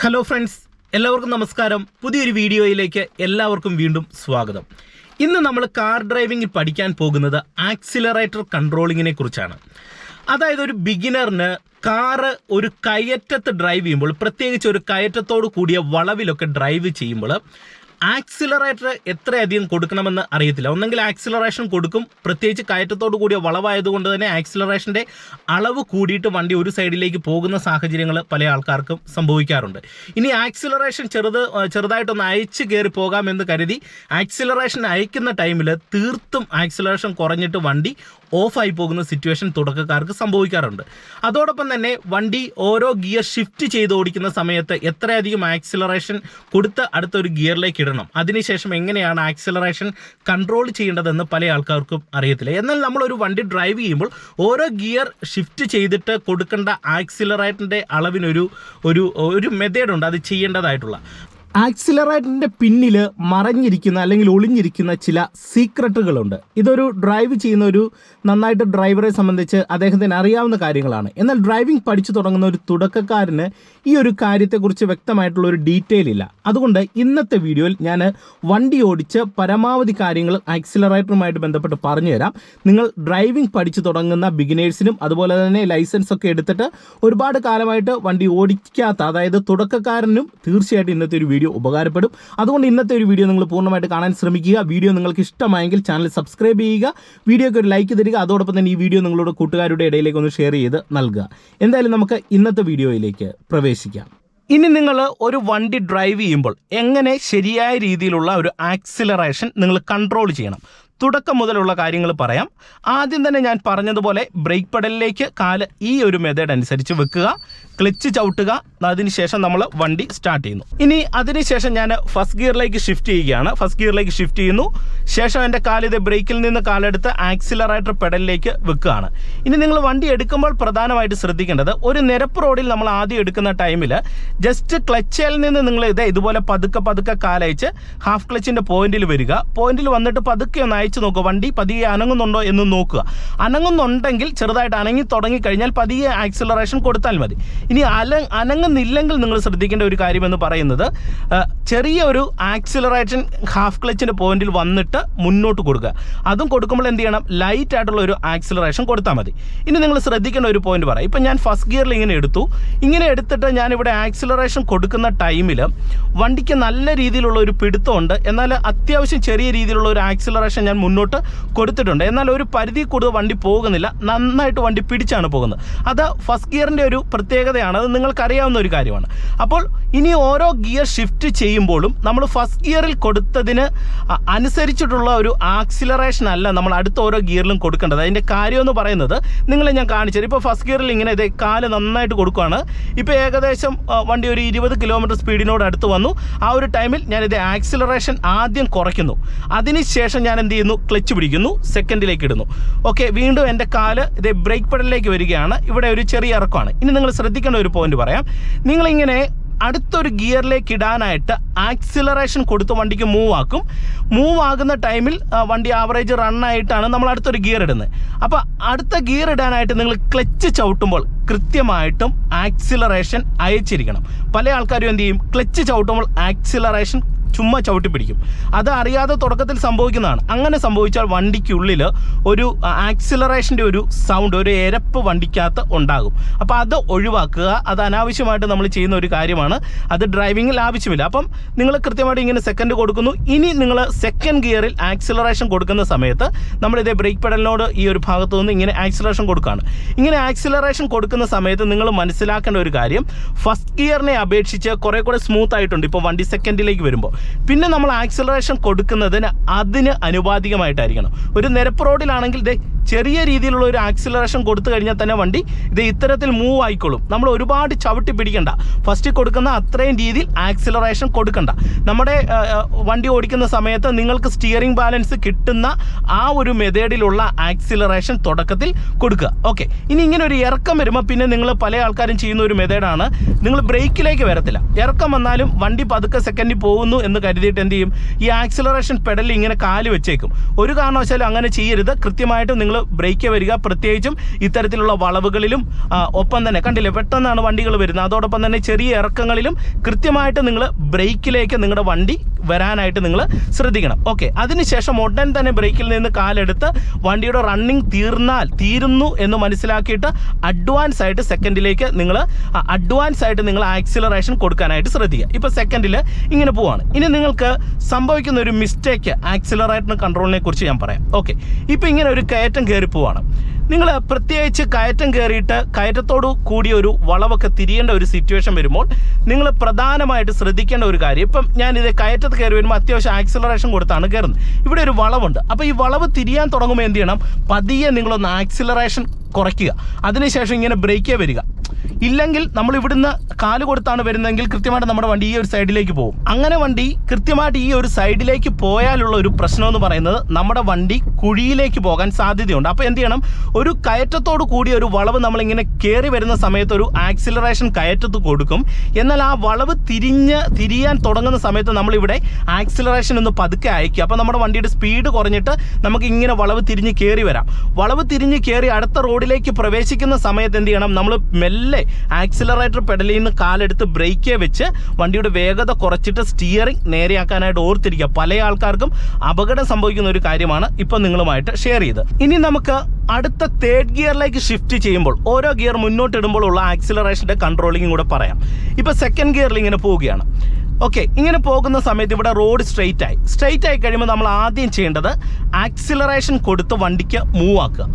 Hello friends എല്ലാവർക്കും നമസ്കാരം. പുതിയൊരു വീഡിയോയിലേക്ക് എല്ലാവർക്കും വീണ്ടും സ്വാഗതം. ഇന്ന് നമ്മൾ കാർ ഡ്രൈവിംഗിൽ പഠിക്കാൻ പോകുന്നത് ആക്സിലറേറ്റർ കൺട്രോളിങ്ങിനെ കുറിച്ചാണ്. അതായത് ഒരു ബിഗിനറിന് കാറ് ഒരു കയറ്റത്ത് ഡ്രൈവ് ചെയ്യുമ്പോൾ പ്രത്യേകിച്ച് ഒരു കയറ്റത്തോട് കൂടിയ വളവിലൊക്കെ ഡ്രൈവ് ചെയ്യുമ്പോൾ ആക്സിലറേറ്റർ എത്രയധികം കൊടുക്കണമെന്ന് അറിയത്തില്ല. ഒന്നെങ്കിൽ ആക്സിലറേഷൻ കൊടുക്കും. പ്രത്യേകിച്ച് കയറ്റത്തോട് കൂടിയ വളവായതുകൊണ്ട് തന്നെ ആക്സിലറേഷന്റെ അളവ് കൂടിയിട്ട് വണ്ടി ഒരു സൈഡിലേക്ക് പോകുന്ന സാഹചര്യങ്ങൾ പല ആൾക്കാർക്കും സംഭവിക്കാറുണ്ട്. ഇനി ആക്സിലറേഷൻ ചെറുത് ചെറുതായിട്ടൊന്ന് അയച്ച് കയറി പോകാമെന്ന് കരുതി ആക്സിലറേഷൻ അയക്കുന്ന ടൈമിൽ തീർത്തും ആക്സിലറേഷൻ കുറഞ്ഞിട്ട് വണ്ടി ഓഫായി പോകുന്ന സിറ്റുവേഷൻ തുടക്കക്കാർക്ക് സംഭവിക്കാറുണ്ട്. അതോടൊപ്പം തന്നെ വണ്ടി ഓരോ ഗിയർ ഷിഫ്റ്റ് ചെയ്ത് ഓടിക്കുന്ന സമയത്ത് എത്രയധികം ആക്സിലറേഷൻ കൊടുത്ത് അടുത്തൊരു ഗിയറിലേക്ക് ഇടണം. അതിനുശേഷം എങ്ങനെയാണ് ആക്സിലറേഷൻ കൺട്രോൾ ചെയ്യേണ്ടതെന്ന് പല ആൾക്കാർക്കും അറിയത്തില്ല. എന്നാൽ നമ്മളൊരു വണ്ടി ഡ്രൈവ് ചെയ്യുമ്പോൾ ഓരോ ഗിയർ ഷിഫ്റ്റ് ചെയ്തിട്ട് കൊടുക്കേണ്ട ആക്സിലറേറ്ററിന്റെ അളവിനൊരു ഒരു ഒരു മെത്തേഡുണ്ട് അത് ചെയ്യേണ്ടതായിട്ടുള്ള. ആക്സിലറേറ്ററിന്റെ പിന്നിൽ മറഞ്ഞിരിക്കുന്ന അല്ലെങ്കിൽ ഒളിഞ്ഞിരിക്കുന്ന ചില സീക്രട്ടുകളുണ്ട്. ഇതൊരു ഡ്രൈവ് ചെയ്യുന്ന ഒരു നന്നായിട്ട് ഡ്രൈവറെ സംബന്ധിച്ച് അദ്ദേഹത്തിന് അറിയാവുന്ന കാര്യങ്ങളാണ്. എന്നാൽ ഡ്രൈവിംഗ് പഠിച്ചു തുടങ്ങുന്ന ഒരു തുടക്കക്കാരന് ഈ ഒരു കാര്യത്തെക്കുറിച്ച് വ്യക്തമായിട്ടുള്ള ഒരു ഡീറ്റെയിൽ ഇല്ല. അതുകൊണ്ട് ഇന്നത്തെ വീഡിയോയിൽ ഞാൻ വണ്ടി ഓടിച്ച് പരമാവധി കാര്യങ്ങൾ ആക്സിലറേറ്ററുമായിട്ട് ബന്ധപ്പെട്ട് പറഞ്ഞു തരാം. നിങ്ങൾ ഡ്രൈവിംഗ് പഠിച്ചു തുടങ്ങുന്ന ബിഗിനേഴ്സിനും അതുപോലെ തന്നെ ലൈസൻസ് ഒക്കെ എടുത്തിട്ട് ഒരുപാട് കാലമായിട്ട് വണ്ടി ഓടിക്കാത്ത അതായത് തുടക്കക്കാരനും തീർച്ചയായിട്ടും ഇന്നത്തെ ഒരു വീഡിയോ ഉപകാരപ്പെടും. അതുകൊണ്ട് ഇന്നത്തെ ഒരു വീഡിയോ നിങ്ങൾ പൂർണമായിട്ട് കാണാൻ ശ്രമിക്കുക. വീഡിയോ നിങ്ങൾക്ക് ഇഷ്ടമായെങ്കിൽ ചാനൽ സബ്സ്ക്രൈബ് ചെയ്യുക. വീഡിയോക്ക് ഒരു ലൈക്ക് തരിക. അതോടൊപ്പം തന്നെ ഈ വീഡിയോ നിങ്ങളുടെ കൂട്ടുകാരുടെ ഇടയിലേക്ക് ഒന്ന് ഷെയർ ചെയ്ത് നൽകുക. എന്തായാലും നമുക്ക് ഇന്നത്തെ വീഡിയോയിലേക്ക് പ്രവേശിക്കാം. ഇനി നിങ്ങൾ ഒരു വണ്ടി ഡ്രൈവ് ചെയ്യുമ്പോൾ എങ്ങനെ ശരിയായ രീതിയിലുള്ള ഒരു ആക്സിലറേഷൻ നിങ്ങൾ കൺട്രോൾ ചെയ്യണം? തുടക്കം മുതലുള്ള കാര്യങ്ങൾ പറയാം. ആദ്യം തന്നെ ഞാൻ പറഞ്ഞതുപോലെ ബ്രേക്ക് പെഡലിലേക്ക് കാൽ ഈ ഒരു മെത്തേഡ് അനുസരിച്ച് വെക്കുക. ക്ലച്ച് ചവിട്ടുക. അതിനുശേഷം നമ്മൾ വണ്ടി സ്റ്റാർട്ട് ചെയ്യുന്നു. ഇനി അതിനുശേഷം ഞാൻ ഫസ്റ്റ് ഗിയറിലേക്ക് ഷിഫ്റ്റ് ചെയ്യുകയാണ്. ഫസ്റ്റ് ഗിയറിലേക്ക് ഷിഫ്റ്റ് ചെയ്യുന്നു. ശേഷം എന്റെ കാലിത് ബ്രേക്കിൽ നിന്ന് കാലെടുത്ത് ആക്സിലറേറ്റർ പെഡലിലേക്ക് വെക്കുകയാണ്. ഇനി നിങ്ങൾ വണ്ടി എടുക്കുമ്പോൾ പ്രധാനമായിട്ട് ശ്രദ്ധിക്കേണ്ടത് ഒരു നിരപ്പ് റോഡിൽ നമ്മൾ ആദ്യം എടുക്കുന്ന ടൈമിൽ ജസ്റ്റ് ക്ലച്ചിൽ നിന്ന് നിങ്ങൾ ഇത് ഇതുപോലെ പതുക്കെ പതുക്കെ കാലയച്ച് ഹാഫ് ക്ലച്ചിന്റെ പോയിന്റിൽ വരിക. പോയിന്റിൽ വന്നിട്ട് പതുക്കെ ഒന്ന് അയച്ചു നോക്കുക. വണ്ടി പതിയെ അനങ്ങുന്നുണ്ടോ എന്ന് നോക്കുക. അനങ്ങുന്നുണ്ടെങ്കിൽ ചെറുതായിട്ട് അനങ്ങി തുടങ്ങി കഴിഞ്ഞാൽ പതിയെ ആക്സിലറേഷൻ കൊടുത്താൽ മതി. ഇനി അല അനങ്ങുന്നില്ലെങ്കിൽ നിങ്ങൾ ശ്രദ്ധിക്കേണ്ട ഒരു കാര്യമെന്ന് പറയുന്നത് ചെറിയ ഒരു ആക്സിലറേഷൻ ഹാഫ് ക്ലച്ചിന്റെ പോയിന്റിൽ വന്നിട്ട് മുന്നോട്ട് കൊടുക്കുക. അതും കൊടുക്കുമ്പോൾ എന്ത് ചെയ്യണം? ലൈറ്റ് ആയിട്ടുള്ള ഒരു ആക്സിലറേഷൻ കൊടുത്താൽ മതി. ഇനി നിങ്ങൾ ശ്രദ്ധിക്കേണ്ട ഒരു പോയിന്റ് പറയാം ഇപ്പം ഞാൻ ഫസ്റ്റ് ഗിയറിൽ ഇങ്ങനെ എടുത്തു. ഇങ്ങനെ എടുത്തിട്ട് ഞാൻ ഇവിടെ ആക്സിലറേഷൻ കൊടുക്കുന്ന ടൈമിൽ വണ്ടിക്ക് നല്ല രീതിയിലുള്ള ഒരു പിടുത്തമുണ്ട്. എന്നാൽ അത്യാവശ്യം ചെറിയ രീതിയിലുള്ള ഒരു ആക്സിലറേഷൻ ഞാൻ മുന്നോട്ട് കൊടുത്തിട്ടുണ്ട്. എന്നാൽ ഒരു പരിധി കൂടുതൽ വണ്ടി പോകുന്നില്ല. നന്നായിട്ട് വണ്ടി പിടിച്ചാണ് പോകുന്നത്. അത് ഫസ്റ്റ് ഗിയറിന്റെ ഒരു പ്രത്യേകതയാണ്. അത് നിങ്ങൾക്കറിയാവുന്ന ഒരു കാര്യമാണ്. അപ്പോൾ ഇനി ഓരോ ഗിയർ ഷിഫ്റ്റ് ചെയ്യുമ്പോഴും നമ്മൾ ഫസ്റ്റ് ഗിയറിൽ കൊടുത്തതിന് അനുസരിച്ചിട്ടുള്ള ഒരു ആക്സിലറേഷൻ അല്ല നമ്മൾ അടുത്ത ഓരോ ഗിയറിലും കൊടുക്കേണ്ടത്. അതിന്റെ കാര്യം എന്ന് പറയുന്നത് നിങ്ങളെ ഞാൻ കാണിച്ചത് ഇപ്പോൾ ഫസ്റ്റ് ഗിയറിൽ ഇങ്ങനെ ഇതേ കാൽ നന്നായിട്ട് കൊടുക്കുകയാണ് ഇപ്പോൾ ഏകദേശം വണ്ടി ഒരു ഇരുപത് കിലോമീറ്റർ സ്പീഡിനോട് അടുത്ത് വന്നു. ആ ഒരു ടൈമിൽ ഞാനിത് ആക്സിലറേഷൻ ആദ്യം കുറയ്ക്കുന്നു. അതിനുശേഷം ഞാൻ എന്ത് ചെയ്യുന്നു? ക്ലച്ച് പിടിക്കുന്നു. സെക്കൻഡിലേക്ക് ഇടുന്നു. ഓക്കെ വീണ്ടും എന്റെ കാൽ ഇത് ബ്രേക്ക് പെഡലിലേക്ക് വരികയാണ്. ഇവിടെ ഒരു ചെറിയ ഇറക്കമാണ്. ഇനി നിങ്ങൾ ശ്രദ്ധിക്കേണ്ട ഒരു പോയിന്റ് പറയാം. നിങ്ങളിങ്ങനെ അടുത്തൊരു ഗിയറിലേക്ക് ഇടാനായിട്ട് ആക്സിലറേഷൻ കൊടുത്ത് വണ്ടിക്ക് മൂവ് ആക്കും. മൂവ് ആകുന്ന ടൈമിൽ വണ്ടി ആവറേജ് റണ്ണായിട്ടാണ് നമ്മൾ അടുത്തൊരു ഗിയർ ഇടുന്നത്. അപ്പോൾ അടുത്ത ഗിയർ ഇടാനായിട്ട് നിങ്ങൾ ക്ലച്ച് ചവിട്ടുമ്പോൾ കൃത്യമായിട്ടും ആക്സിലറേഷൻ അയച്ചിരിക്കണം. പല ആൾക്കാരും എന്ത് ചെയ്യും? ക്ലച്ച് ചവിട്ടുമ്പോൾ ആക്സിലറേഷൻ ചുമ്മാ ചവിട്ടി പിടിക്കും. അത് അറിയാതെ തുടക്കത്തിൽ സംഭവിക്കുന്നതാണ്. അങ്ങനെ സംഭവിച്ചാൽ വണ്ടിക്കുള്ളിൽ ഒരു ആക്സിലറേഷന്റെ ഒരു സൗണ്ട് ഒരു എരപ്പ് വണ്ടിക്കകത്ത് ഉണ്ടാകും. അപ്പോൾ അത് ഒഴിവാക്കുക. അത് അനാവശ്യമായിട്ട് നമ്മൾ ചെയ്യുന്ന ഒരു കാര്യമാണ്. അത് ഡ്രൈവിങ്ങിൽ ആവശ്യമില്ല. അപ്പം നിങ്ങൾ കൃത്യമായിട്ട് ഇങ്ങനെ സെക്കൻഡ് കൊടുക്കുന്നു. ഇനി നിങ്ങൾ സെക്കൻഡ് ഗിയറിൽ ആക്സിലറേഷൻ കൊടുക്കുന്ന സമയത്ത് നമ്മളിതേ ബ്രേക്ക് പെഡലിനോട് ഈ ഒരു ഭാഗത്തു നിന്ന് ഇങ്ങനെ ആക്സിലറേഷൻ കൊടുക്കുകയാണ്. ഇങ്ങനെ ആക്സിലറേഷൻ കൊടുക്കുന്ന സമയത്ത് നിങ്ങൾ മനസ്സിലാക്കേണ്ട ഒരു കാര്യം ഫസ്റ്റ് ഗിയറിനെ അപേക്ഷിച്ച് കുറേ കൂടെ സ്മൂത്ത് ആയിട്ടുണ്ട്. ഇപ്പോൾ വണ്ടി സെക്കൻഡിലേക്ക് വരുമ്പോൾ പിന്നെ നമ്മൾ ആക്സിലറേഷൻ കൊടുക്കുന്നതിന് അതിന് അനുപാതികമായിട്ടായിരിക്കണം ഒരു നിരപ്പ് റോഡിലാണെങ്കിൽ ദേ ചെറിയ രീതിയിലുള്ള ഒരു ആക്സിലറേഷൻ കൊടുത്തു കഴിഞ്ഞാൽ തന്നെ വണ്ടി ഇത് ഇത്തരത്തിൽ മൂവ് ആയിക്കോളും നമ്മൾ ഒരുപാട് ചവിട്ടി പിടിക്കണ്ട. ഫസ്റ്റ് കൊടുക്കുന്ന അത്രയും രീതിയിൽ ആക്സിലറേഷൻ കൊടുക്കണ്ട. നമ്മുടെ വണ്ടി ഓടിക്കുന്ന സമയത്ത് നിങ്ങൾക്ക് സ്റ്റിയറിംഗ് ബാലൻസ് കിട്ടുന്ന ആ ഒരു മെത്തേഡിലുള്ള ആക്സിലറേഷൻ തുടക്കത്തിൽ കൊടുക്കുക. ഓക്കെ ഇനി ഇങ്ങനെ ഒരു ഇറക്കം വരുമ്പോൾ പിന്നെ നിങ്ങൾ പല ആൾക്കാരും ചെയ്യുന്ന ഒരു മെത്തേഡാണ് നിങ്ങൾ ബ്രേക്കിലേക്ക് വരത്തില്ല. ഇറക്കം വന്നാലും വണ്ടി പതുക്കെ സെക്കൻഡിൽ പോകുന്നു എന്ന് കരുതിയിട്ട് എന്ത് ചെയ്യും? ഈ ആക്സിലറേഷൻ പെഡലിൽ ഇങ്ങനെ കാൽ വെച്ചേക്കും. ഒരു കാരണവശാലും അങ്ങനെ ചെയ്യരുത്. കൃത്യമായിട്ട് നിങ്ങൾ ബ്രേക്ക് വരിക. പ്രത്യേകിച്ചും ഇത്തരത്തിലുള്ള വളവുകളിലും ഒപ്പം തന്നെ കണ്ടില്ലേ പെട്ടെന്നാണ് വണ്ടികൾ വരുന്നത്. അതോടൊപ്പം തന്നെ ചെറിയ ഇറക്കങ്ങളിലും കൃത്യമായിട്ട് നിങ്ങൾ ബ്രേക്കിലേക്ക് നിങ്ങളുടെ വണ്ടി വരാനായിട്ട് നിങ്ങൾ ശ്രദ്ധിക്കണം. ഓക്കെ അതിനുശേഷം ഉടൻ തന്നെ ബ്രേക്കിൽ നിന്ന് കാലെടുത്ത് വണ്ടിയുടെ റണ്ണിങ് തീർന്നാൽ തീരുന്നു എന്ന് മനസ്സിലാക്കിയിട്ട് അഡ്വാൻസ് ആയിട്ട് സെക്കൻഡിലേക്ക് നിങ്ങൾ അഡ്വാൻസ് ആയിട്ട് നിങ്ങൾ ആക്സിലറേഷൻ കൊടുക്കാനായിട്ട് ശ്രദ്ധിക്കുക. ഇപ്പോൾ സെക്കൻഡിൽ ഇങ്ങനെ പോവാണ്. ഇനി നിങ്ങൾക്ക് സംഭവിക്കുന്ന ഒരു മിസ്റ്റേക്ക് ആക്സിലറേറ്റർ കൺട്രോളിനെ കുറിച്ച് ഞാൻ പറയാം. ഓക്കെ ഇപ്പോൾ ഇങ്ങനെ ഒരു കയറ്റം കയറി പോവാണ്. നിങ്ങൾ പ്രത്യേകിച്ച് കയറ്റം കയറിയിട്ട് കയറ്റത്തോട് കൂടിയ ഒരു വളവൊക്കെ തിരിയേണ്ട ഒരു സിറ്റുവേഷൻ വരുമ്പോൾ നിങ്ങൾ പ്രധാനമായിട്ട് ശ്രദ്ധിക്കേണ്ട ഒരു കാര്യം ഇപ്പം ഞാൻ ഇത് കയറ്റത്ത് കയറി വരുമ്പോൾ അത്യാവശ്യം ആക്സിലറേഷൻ കൊടുത്താണ് കയറുന്നത്. ഇവിടെ ഒരു വളവുണ്ട്. അപ്പോൾ ഈ വളവ് തിരിയാൻ തുടങ്ങുമ്പോൾ എന്ത് ചെയ്യണം? പതിയെ നിങ്ങളൊന്ന് ആക്സിലറേഷൻ കുറയ്ക്കുക. അതിനുശേഷം ഇങ്ങനെ ബ്രേക്കേ വരിക. ഇല്ലെങ്കിൽ നമ്മൾ ഇവിടുന്ന് കാൽ കൊടുത്താണ് വരുന്നതെങ്കിൽ കൃത്യമായിട്ട് നമ്മുടെ വണ്ടി ഈ ഒരു സൈഡിലേക്ക് പോകും. അങ്ങനെ വണ്ടി കൃത്യമായിട്ട് ഈ ഒരു സൈഡിലേക്ക് പോയാലുള്ള ഒരു പ്രശ്നം എന്ന് പറയുന്നത് നമ്മുടെ വണ്ടി കുഴിയിലേക്ക് പോകാൻ സാധ്യതയുണ്ട്. അപ്പോൾ എന്ത് ചെയ്യണം? ഒരു കയറ്റത്തോട് കൂടിയ ഒരു വളവ് നമ്മളിങ്ങനെ കയറി വരുന്ന സമയത്ത് ഒരു ആക്സിലറേഷൻ കയറ്റത്ത് കൊടുക്കും. എന്നാൽ ആ വളവ് തിരിഞ്ഞ് തിരിയാൻ തുടങ്ങുന്ന സമയത്ത് നമ്മളിവിടെ ആക്സിലറേഷൻ ഒന്ന് പതുക്കെ അയക്കുക അപ്പോൾ നമ്മുടെ വണ്ടിയുടെ സ്പീഡ് കുറഞ്ഞിട്ട് നമുക്ക് ഇങ്ങനെ വളവ് തിരിഞ്ഞ് കയറി വരാം. വളവ് തിരിഞ്ഞ് കയറി അടുത്ത റോഡിലേക്ക് പ്രവേശിക്കുന്ന സമയത്ത് എന്ത് ചെയ്യണം? നമ്മൾ മെല്ലെ ആക്സിലറേറ്റർ പെഡലിൽ നിന്ന് കാലെടുത്ത് ബ്രേക്കേ വെച്ച് വണ്ടിയുടെ വേഗത കുറച്ചിട്ട് സ്റ്റിയറിംഗ് നേരെയാക്കാനായിട്ട് ഓർത്തിരിക്കുക. പല ആൾക്കാർക്കും അപകടം സംഭവിക്കുന്ന ഒരു കാര്യമാണ് ഇപ്പം നിങ്ങളുമായിട്ട് ഷെയർ ചെയ്ത് ഇനി നമുക്ക് അടുത്ത തേർഡ് ഗിയറിലേക്ക് ഷിഫ്റ്റ് ചെയ്യുമ്പോൾ ഓരോ ഗിയർ മുന്നോട്ട് ഇടുമ്പോൾ ഉള്ള ആക്സിലറേഷന്റെ കൺട്രോളിങ്ങും കൂടെ പറയാം. ഇപ്പോൾ സെക്കൻഡ് ഗിയറിൽ ഇങ്ങനെ പോവുകയാണ്. ഓക്കെ ഇങ്ങനെ പോകുന്ന സമയത്ത് ഇവിടെ റോഡ് സ്ട്രെയിറ്റ് ആയി. സ്ട്രെയിറ്റ് ആയി കഴിയുമ്പോൾ നമ്മൾ ആദ്യം ചെയ്യേണ്ടത് ആക്സിലറേഷൻ കൊടുത്ത് വണ്ടിക്ക് മൂവ് ആക്കുക.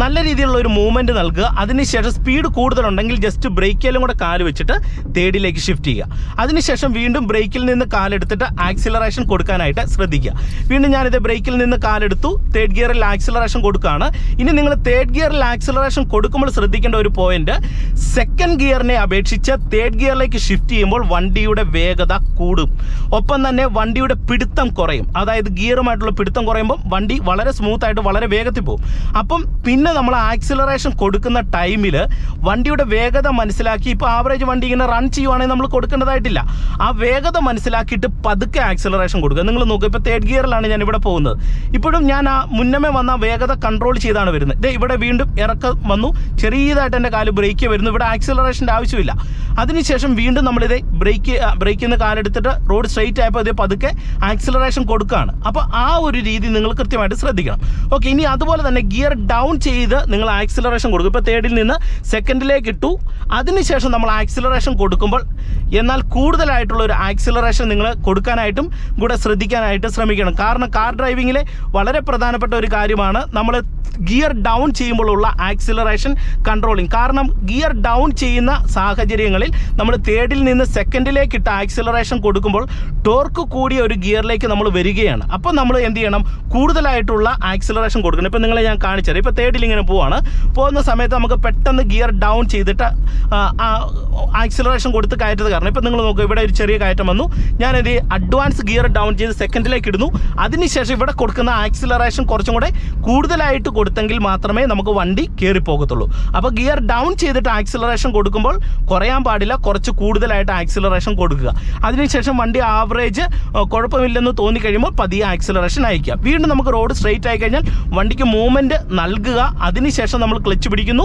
നല്ല രീതിയിലുള്ള ഒരു മൂവ്മെന്റ് നൽകുക. അതിനുശേഷം സ്പീഡ് കൂടുതലുണ്ടെങ്കിൽ ജസ്റ്റ് ബ്രേക്കിലും കൂടെ കാൽ വെച്ചിട്ട് തേർഡിലേക്ക് ഷിഫ്റ്റ് ചെയ്യുക. അതിനുശേഷം വീണ്ടും ബ്രേക്കിൽ നിന്ന് കാലെടുത്തിട്ട് ആക്സിലറേഷൻ കൊടുക്കാനായിട്ട് ശ്രദ്ധിക്കുക. വീണ്ടും ഞാനിത് ബ്രേക്കിൽ നിന്ന് കാലെടുത്തു. തേർഡ് ഗിയറിൽ ആക്സിലറേഷൻ കൊടുക്കുകയാണ്. ഇനി നിങ്ങൾ തേർഡ് ഗിയറിൽ ആക്സിലറേഷൻ കൊടുക്കുമ്പോൾ ശ്രദ്ധിക്കേണ്ട ഒരു പോയിന്റ് സെക്കൻഡ് ഗിയറിനെ അപേക്ഷിച്ച് തേർഡ് ഗിയറിലേക്ക് ഷിഫ്റ്റ് ചെയ്യുമ്പോൾ വണ്ടിയുടെ വേഗത കൂടും. ഒപ്പം തന്നെ വണ്ടിയുടെ പിടുത്തം കുറയും. അതായത് ഗിയറുമായിട്ടുള്ള പിടുത്തം കുറയുമ്പോൾ വണ്ടി വളരെ സ്മൂത്ത് ആയിട്ട് വളരെ വേഗത്തിൽ പോകും. അപ്പം പിന്നെ നമ്മൾ ആക്സിലറേഷൻ കൊടുക്കുന്ന ടൈമിൽ വണ്ടിയുടെ വേഗത മനസ്സിലാക്കി ഇപ്പോൾ ആവറേജ് വണ്ടി ഇങ്ങനെ റൺ ചെയ്യുവാണെങ്കിൽ നമ്മൾ കൊടുക്കേണ്ടതായിട്ടില്ല. ആ വേഗത മനസ്സിലാക്കിയിട്ട് പതുക്കെ ആക്സിലറേഷൻ കൊടുക്കുക. നിങ്ങൾ നോക്കുക ഇപ്പോൾ തേർഡ് ഗിയറിലാണ് ഞാൻ ഇവിടെ പോകുന്നത്. ഇപ്പോഴും ഞാൻ ആ മുന്നമേ വന്ന വേഗത കൺട്രോൾ ചെയ്താണ് വരുന്നത്. ഇതേ ഇവിടെ വീണ്ടും ഇറക്കം വന്നു. ചെറിയതായിട്ട് എന്റെ കാൽ ബ്രേക്ക് വരുന്നു. ഇവിടെ ആക്സിലറേഷന്റെ ആവശ്യമില്ല. അതിനുശേഷം വീണ്ടും നമ്മളിതേ ബ്രേക്ക് ബ്രേക്കിൽ നിന്ന് കാലെടുത്തിട്ട് റോഡ് സ്ട്രെയിറ്റ് ആയപ്പോൾ ഇതേ പതുക്കെ ആക്സിലറേഷൻ കൊടുക്കുകയാണ്. അപ്പോൾ ആ ഒരു രീതി നിങ്ങൾ കൃത്യമായിട്ട് ശ്രദ്ധിക്കണം. ഓക്കെ ഇനി അതുപോലെ തന്നെ ഗിയർ ഡൗൺ നിങ്ങൾ ആക്സിലറേഷൻ കൊടുക്കും. ഇപ്പോൾ തേർഡിൽ നിന്ന് സെക്കൻഡിലേക്ക് ഇട്ടു. അതിനുശേഷം നമ്മൾ ആക്സിലറേഷൻ കൊടുക്കുമ്പോൾ എന്നാൽ കൂടുതലായിട്ടുള്ള ഒരു ആക്സിലറേഷൻ നിങ്ങൾ കൊടുക്കാനായിട്ടും കൂടെ ശ്രദ്ധിക്കാനായിട്ട് ശ്രമിക്കണം. കാരണം കാർ ഡ്രൈവിങ്ങിലെ വളരെ പ്രധാനപ്പെട്ട ഒരു കാര്യമാണ് നമ്മൾ ഗിയർ ഡൗൺ ചെയ്യുമ്പോഴുള്ള ആക്സിലറേഷൻ കൺട്രോളിങ് കാരണം ഗിയർ ഡൗൺ ചെയ്യുന്ന സാഹചര്യങ്ങളിൽ നമ്മൾ തേർഡിൽ നിന്ന് സെക്കൻഡിലേക്ക് ഇട്ട ആക്സിലറേഷൻ കൊടുക്കുമ്പോൾ ടോർക്ക് കൂടിയ ഒരു ഗിയറിലേക്ക് നമ്മൾ വരികയാണ്. അപ്പോൾ നമ്മൾ എന്ത് ചെയ്യണം? കൂടുതലായിട്ടുള്ള ആക്സിലറേഷൻ കൊടുക്കണം. ഇപ്പോൾ നിങ്ങളെ ഞാൻ കാണിച്ചത് ഇപ്പോൾ തേർഡിൽ ഇങ്ങനെ പോവാണ്. പോകുന്ന സമയത്ത് നമുക്ക് പെട്ടെന്ന് ഗിയർ ഡൗൺ ചെയ്തിട്ട് ആക്സിലറേഷൻ കൊടുത്ത് കയറ്റത് കാരണം. ഇപ്പം നിങ്ങൾ നോക്കുക ഇവിടെ ഒരു ചെറിയ കയറ്റം വന്നു. ഞാനൊരു അഡ്വാൻസ് ഗിയർ ഡൗൺ ചെയ്ത് സെക്കൻഡിലേക്ക് ഇടുന്നു. അതിനുശേഷം ഇവിടെ കൊടുക്കുന്ന ആക്സിലറേഷൻ കുറച്ചും കൂടെ കൂടുതലായിട്ട് കൊടുത്തെങ്കിൽ മാത്രമേ നമുക്ക് വണ്ടി കയറി പോകത്തുള്ളൂ. അപ്പോൾ ഗിയർ ഡൗൺ ചെയ്തിട്ട് ആക്സിലറേഷൻ കൊടുക്കുമ്പോൾ കുറയാൻ പാടില്ല. കുറച്ച് കൂടുതലായിട്ട് ആക്സിലറേഷൻ കൊടുക്കുക. അതിനുശേഷം വണ്ടി ആവറേജ് കുഴപ്പമില്ലെന്ന് തോന്നിക്കഴിയുമ്പോൾ പതിയെ ആക്സിലറേഷൻ അയക്കുക വീണ്ടും നമുക്ക് റോഡ് സ്ട്രെയിറ്റ് ആയി കഴിഞ്ഞാൽ വണ്ടിക്ക് മൂവ്മെന്റ് നൽകുക. അതിനുശേഷം നമ്മൾ ക്ലച്ച് പിടിക്കുന്നു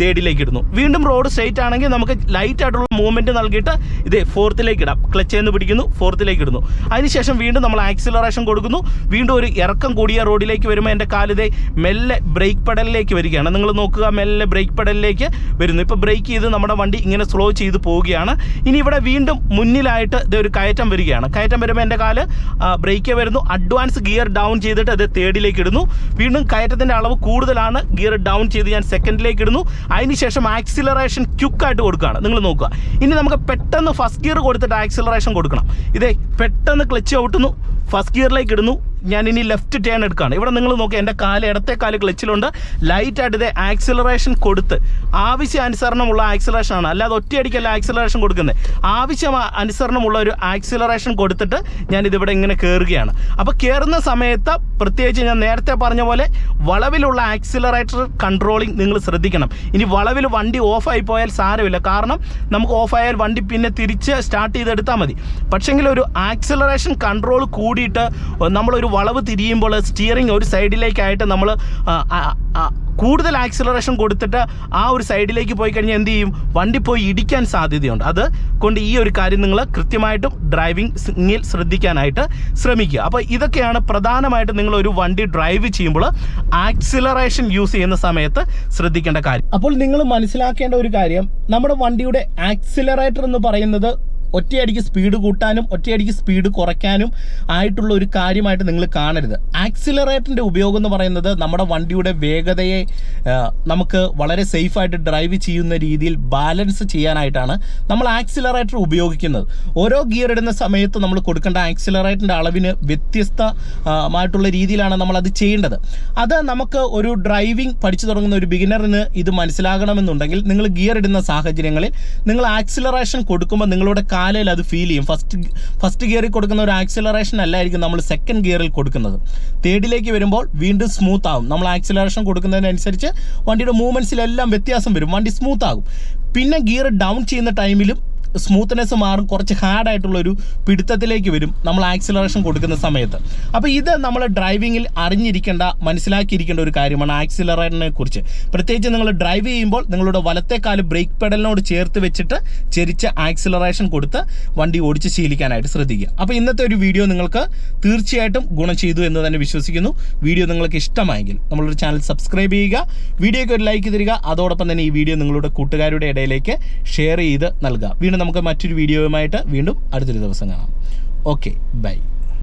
തേർഡിലേക്ക് ഇടുന്നു. വീണ്ടും റോഡ് സ്ട്രേറ്റ് ആണെങ്കിൽ നമുക്ക് ലൈറ്റ് ആയിട്ടുള്ള മൂവ്മെന്റ് നൽകിയിട്ട് ഇത് ഫോർത്തിലേക്ക് ഇടാം. ക്ലച്ച് എന്ന് പിടിക്കുന്നു ഫോർത്തിലേക്ക് ഇടുന്നു. അതിനുശേഷം വീണ്ടും നമ്മൾ ആക്സിലറേഷൻ കൊടുക്കുന്നു. വീണ്ടും ഒരു ഇറക്കം കൂടിയ റോഡിലേക്ക് വരുമ്പോൾ എന്റെ കാലിതേ മെല്ലെ ബ്രേക്ക് പെഡലിലേക്ക് വരികയാണ്. നിങ്ങൾ നോക്കുക മെല്ലെ ബ്രേക്ക് പെഡലിലേക്ക് വരുന്നു. ഇപ്പോൾ ബ്രേക്ക് ചെയ്ത് നമ്മുടെ വണ്ടി ഇങ്ങനെ സ്ലോ ചെയ്ത് പോവുകയാണ്. ഇനി ഇവിടെ വീണ്ടും മുന്നിലായിട്ട് ഇത് ഒരു കയറ്റം വരികയാണ്. കയറ്റം വരുമ്പോൾ എന്റെ കാൽ ബ്രേക്ക് വരുന്നു. അഡ്വാൻസ് ഗിയർ ഡൗൺ ചെയ്തിട്ട് അത് തേർഡിലേക്ക് ഇടുന്നു. വീണ്ടും കയറ്റത്തിന്റെ അളവ് കൂടുതലാണ്. ഗിയർ ഡൗൺ ചെയ്ത് ഞാൻ സെക്കൻഡിലേക്ക് ഇടുന്നു. അതിനുശേഷം ആക്സിലറേഷൻ ക്യുക്കായിട്ട് കൊടുക്കുകയാണ്. നിങ്ങൾ നോക്കുക. ഇനി നമുക്ക് പെട്ടെന്ന് ഫസ്റ്റ് ഗിയർ കൊടുത്തിട്ട് ആക്സിലറേഷൻ കൊടുക്കണം. ഇതേ പെട്ടെന്ന് ക്ലച്ച് ഔട്ടുന്നു. ഫസ്റ്റ് ഗിയറിലേക്ക് ഇടുന്നു. ഞാൻ ഇനി ലെഫ്റ്റ് ടേൺ എടുക്കുകയാണ്. ഇവിടെ നിങ്ങൾ നോക്കുക എന്റെ കാൽ ഇടത്തെ കാൽ ക്ലച്ചിലുണ്ട്. ലൈറ്റായിട്ട് ഇത് ആക്സിലറേഷൻ കൊടുത്ത്. ആവശ്യാനുസരണമുള്ള ആക്സിലറേഷൻ ആണ്. അല്ലാതെ ഒറ്റയടിക്കല്ല ആക്സിലറേഷൻ കൊടുക്കുന്നത്. ആവശ്യം അനുസരണമുള്ള ഒരു ആക്സിലറേഷൻ കൊടുത്തിട്ട് ഞാൻ ഇതിവിടെ ഇങ്ങനെ കയറുകയാണ് അപ്പോൾ കയറുന്ന സമയത്ത് പ്രത്യേകിച്ച് ഞാൻ നേരത്തെ പറഞ്ഞ പോലെ വളവിലുള്ള ആക്സിലറേറ്റർ കൺട്രോളിങ് നിങ്ങൾ ശ്രദ്ധിക്കണം. ഇനി വളവിൽ വണ്ടി ഓഫായി പോയാൽ സാരമില്ല. കാരണം നമുക്ക് ഓഫായാൽ വണ്ടി പിന്നെ തിരിച്ച് സ്റ്റാർട്ട് ചെയ്തെടുത്താൽ മതി. പക്ഷേങ്കിൽ ഒരു ആക്സിലറേഷൻ കൺട്രോൾ കൂടിയിട്ട് നമ്മളൊരു വളവ് തിരിയുമ്പോൾ സ്റ്റിയറിംഗ് ഒരു സൈഡിലേക്കായിട്ട് നമ്മൾ കൂടുതൽ ആക്സിലറേഷൻ കൊടുത്തിട്ട് ആ ഒരു സൈഡിലേക്ക് പോയി കഴിഞ്ഞാൽ എന്ത് ചെയ്യും? വണ്ടി പോയി ഇടിക്കാൻ സാധ്യതയുണ്ട്. അത് കൊണ്ട് ഈ ഒരു കാര്യം നിങ്ങൾ കൃത്യമായിട്ടും ഡ്രൈവിംഗ് ശ്രദ്ധിക്കാനായിട്ട് ശ്രമിക്കുക. അപ്പോൾ ഇതൊക്കെയാണ് പ്രധാനമായിട്ടും നിങ്ങൾ ഒരു വണ്ടി ഡ്രൈവ് ചെയ്യുമ്പോൾ ആക്സിലറേഷൻ യൂസ് ചെയ്യുന്ന സമയത്ത് ശ്രദ്ധിക്കേണ്ട കാര്യം. അപ്പോൾ നിങ്ങൾ മനസ്സിലാക്കേണ്ട ഒരു കാര്യം നമ്മുടെ വണ്ടിയുടെ ആക്സിലറേറ്റർ എന്ന് പറയുന്നത് ഒറ്റയടിക്ക് സ്പീഡ് കൂട്ടാനും ഒറ്റയടിക്ക് സ്പീഡ് കുറയ്ക്കാനും ആയിട്ടുള്ള ഒരു കാര്യമായിട്ട് നിങ്ങൾ കാണരുത്. ആക്സിലറേറ്ററിന്റെ ഉപയോഗം എന്ന് പറയുന്നത് നമ്മുടെ വണ്ടിയുടെ വേഗതയെ നമുക്ക് വളരെ സേഫായിട്ട് ഡ്രൈവ് ചെയ്യുന്ന രീതിയിൽ ബാലൻസ് ചെയ്യാനായിട്ടാണ് നമ്മൾ ആക്സിലറേറ്റർ ഉപയോഗിക്കുന്നത്. ഓരോ ഗിയർ ഇടുന്ന സമയത്ത് നമ്മൾ കൊടുക്കേണ്ട ആക്സിലറേറ്ററിന്റെ അളവിന് വ്യത്യസ്തമായിട്ടുള്ള രീതിയിലാണ് നമ്മൾ അത് ചെയ്യേണ്ടത്. അത് നമുക്ക് ഒരു ഡ്രൈവിംഗ് പഠിച്ചു തുടങ്ങുന്ന ഒരു ബിഗിനറിന് ഇത് മനസ്സിലാകണമെന്നുണ്ടെങ്കിൽ നിങ്ങൾ ഗിയർ ഇടുന്ന സാഹചര്യങ്ങളിൽ നിങ്ങൾ ആക്സിലറേഷൻ കൊടുക്കുമ്പോൾ നിങ്ങളുടെ കാലയിൽ അത് ഫീൽ ചെയ്യും. ഫസ്റ്റ് ഫസ്റ്റ് ഗിയറിൽ കൊടുക്കുന്ന ഒരു ആക്സിലറേഷൻ അല്ലായിരിക്കും നമ്മൾ സെക്കൻഡ് ഗിയറിൽ കൊടുക്കുന്നത്. തേർഡിലേക്ക് വരുമ്പോൾ വീണ്ടും സ്മൂത്ത് ആകും നമ്മൾ ആക്സിലറേഷൻ കൊടുക്കുന്നതിനനുസരിച്ച് വണ്ടിയുടെ മൂവ്മെന്റ്സിലെല്ലാം വ്യത്യാസം വരും. വണ്ടി സ്മൂത്ത് ആകും. പിന്നെ ഗിയർ ഡൗൺ ചെയ്യുന്ന ടൈമിലും സ്മൂത്ത്നെസ് മാറും കുറച്ച് ഹാർഡ് ആയിട്ടുള്ള ഒരു പിടുത്തത്തിലേക്ക് വരും നമ്മൾ ആക്സിലറേഷൻ കൊടുക്കുന്ന സമയത്ത്. അപ്പോൾ ഇത് നമ്മൾ ഡ്രൈവിങ്ങിൽ അറിഞ്ഞിരിക്കേണ്ട മനസ്സിലാക്കിയിരിക്കേണ്ട ഒരു കാര്യമാണ് ആക്സിലറേറ്ററിനെ കുറിച്ച്. പ്രത്യേകിച്ച് നിങ്ങൾ ഡ്രൈവ് ചെയ്യുമ്പോൾ നിങ്ങളുടെ വലത്തെ കാൽ ബ്രേക്ക് പെഡലിനോട് ചേർത്ത് വെച്ചിട്ട് ചെരിച്ച് ആക്സിലറേഷൻ കൊടുത്ത് വണ്ടി ഓടിച്ച് ശീലിക്കാനായിട്ട് ശ്രദ്ധിക്കുക. അപ്പോൾ ഇന്നത്തെ ഒരു വീഡിയോ നിങ്ങൾക്ക് തീർച്ചയായിട്ടും ഗുണം ചെയ്തു എന്ന് തന്നെ വിശ്വസിക്കുന്നു. വീഡിയോ നിങ്ങൾക്ക് ഇഷ്ടമായെങ്കിൽ നമ്മളൊരു ചാനൽ സബ്സ്ക്രൈബ് ചെയ്യുക വീഡിയോയ്ക്ക് ഒരു ലൈക്ക് തരിക അതോടൊപ്പം തന്നെ ഈ വീഡിയോ നിങ്ങളുടെ കൂട്ടുകാരുടെ ഇടയിലേക്ക് ഷെയർ ചെയ്ത് നൽകുക. വീണ്ടും നമുക്ക് മറ്റൊരു വീഡിയോയുമായിട്ട് വീണ്ടും അടുത്തൊരു ദിവസം കാണാം. Okay bye